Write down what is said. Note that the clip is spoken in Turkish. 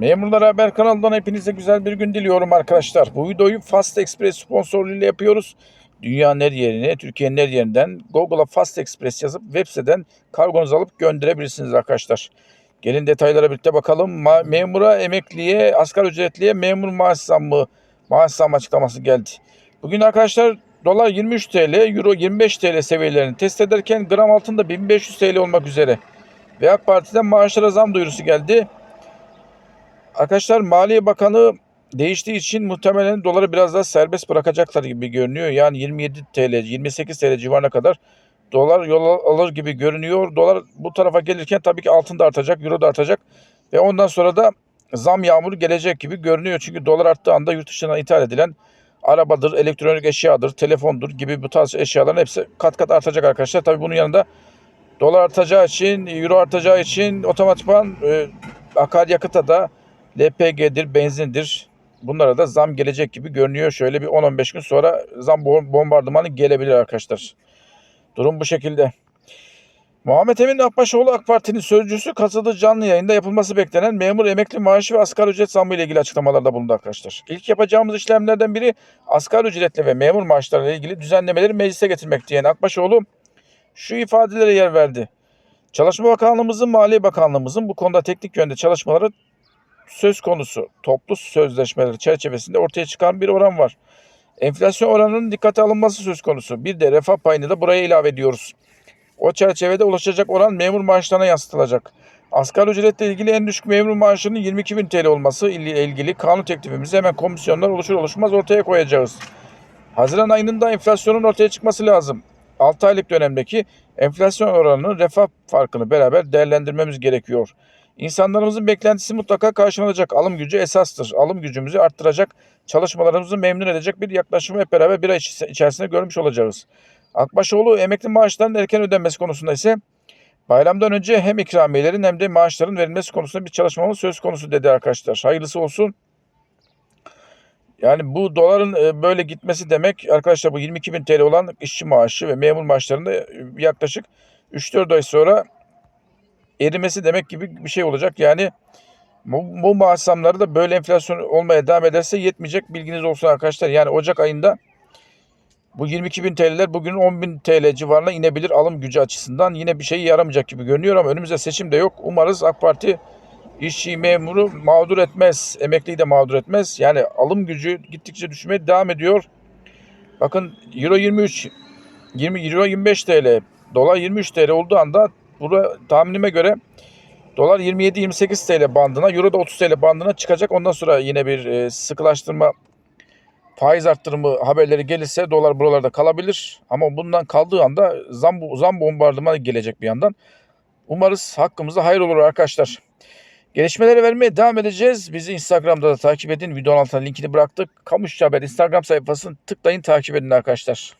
Memurlar Haber kanalından hepinize güzel bir gün diliyorum arkadaşlar. Bu videoyu Fast Express sponsorluğuyla yapıyoruz. Dünyanın her yerine, Türkiye'nin her yerinden Google'a Fast Express yazıp web siteden kargonuzu alıp gönderebilirsiniz arkadaşlar. Gelin detaylara birlikte bakalım. Memura, emekliye, asgari ücretliye memur maaş zammı, maaş zammı açıklaması geldi. Bugün arkadaşlar dolar 23 TL, euro 25 TL seviyelerini test ederken gram altında 1500 TL olmak üzere. Ve AK Parti'den maaşlara zam duyurusu geldi. Arkadaşlar Maliye Bakanı değiştiği için muhtemelen doları biraz daha serbest bırakacaklar gibi görünüyor. Yani 27 TL, 28 TL civarına kadar dolar yol al- alır gibi görünüyor. Dolar bu tarafa gelirken tabii ki altın da artacak, euro da artacak. Ve ondan sonra da zam yağmuru gelecek gibi görünüyor. Çünkü dolar arttığı anda yurt dışına ithal edilen arabadır, elektronik eşyadır, telefondur gibi bu tarz eşyaların hepsi kat kat artacak arkadaşlar. Tabii bunun yanında dolar artacağı için, euro artacağı için otomatikman e, akaryakıta da LPG'dir, benzindir. Bunlara da zam gelecek gibi görünüyor. Şöyle bir 10-15 gün sonra zam bom- bombardımanı gelebilir arkadaşlar. Durum bu şekilde. Muhammed Emin Akbaşoğlu AK Parti'nin sözcüsü katıldığı canlı yayında yapılması beklenen memur emekli maaşı ve asgari ücret zammı ile ilgili açıklamalarda bulundu arkadaşlar. İlk yapacağımız işlemlerden biri asgari ücretle ve memur maaşlarıyla ilgili düzenlemeleri meclise getirmek diyen Akbaşoğlu şu ifadelere yer verdi. Çalışma Bakanlığımızın, Maliye Bakanlığımızın bu konuda teknik yönde çalışmaları söz konusu toplu sözleşmeleri çerçevesinde ortaya çıkan bir oran var. Enflasyon oranının dikkate alınması söz konusu. Bir de refah payını da buraya ilave ediyoruz. O çerçevede ulaşacak oran memur maaşlarına yansıtılacak. Asgari ücretle ilgili en düşük memur maaşının 22 bin TL olması ile ilgili kanun teklifimizi hemen komisyonlar oluşur oluşmaz ortaya koyacağız. Haziran ayının da enflasyonun ortaya çıkması lazım. 6 aylık dönemdeki enflasyon oranının refah farkını beraber değerlendirmemiz gerekiyor. İnsanlarımızın beklentisi mutlaka karşılanacak. Alım gücü esastır. Alım gücümüzü arttıracak, çalışmalarımızı memnun edecek bir yaklaşımı hep beraber bir ay içerisinde görmüş olacağız. Akbaşoğlu emekli maaşlarının erken ödenmesi konusunda ise bayramdan önce hem ikramiyelerin hem de maaşların verilmesi konusunda bir çalışmamız söz konusu dedi arkadaşlar. Hayırlısı olsun. Yani bu doların e, böyle gitmesi demek arkadaşlar bu 22 bin TL olan işçi maaşı ve memur maaşlarında e, yaklaşık 3-4 ay sonra erimesi demek gibi bir şey olacak. Yani bu, bu maaş zamları da böyle enflasyon olmaya devam ederse yetmeyecek bilginiz olsun arkadaşlar. Yani Ocak ayında bu 22 bin TL'ler bugün 10 bin TL civarına inebilir alım gücü açısından. Yine bir şey yaramayacak gibi görünüyor ama önümüzde seçim de yok. Umarız AK Parti işçi memuru mağdur etmez. Emekliyi de mağdur etmez. Yani alım gücü gittikçe düşmeye devam ediyor. Bakın Euro 23, 20 Euro 25 TL, dolar 23 TL olduğu anda burada tahminime göre dolar 27-28 TL bandına, Euro da 30 TL bandına çıkacak. Ondan sonra yine bir e, sıkılaştırma faiz arttırımı haberleri gelirse dolar buralarda kalabilir. Ama bundan kaldığı anda zam, zam bombardımanı gelecek bir yandan. Umarız hakkımıza hayır olur arkadaşlar. Gelişmeleri vermeye devam edeceğiz. Bizi Instagram'da da takip edin. Videonun altına linkini bıraktık. Kamuş Haber Instagram sayfasını tıklayın takip edin arkadaşlar.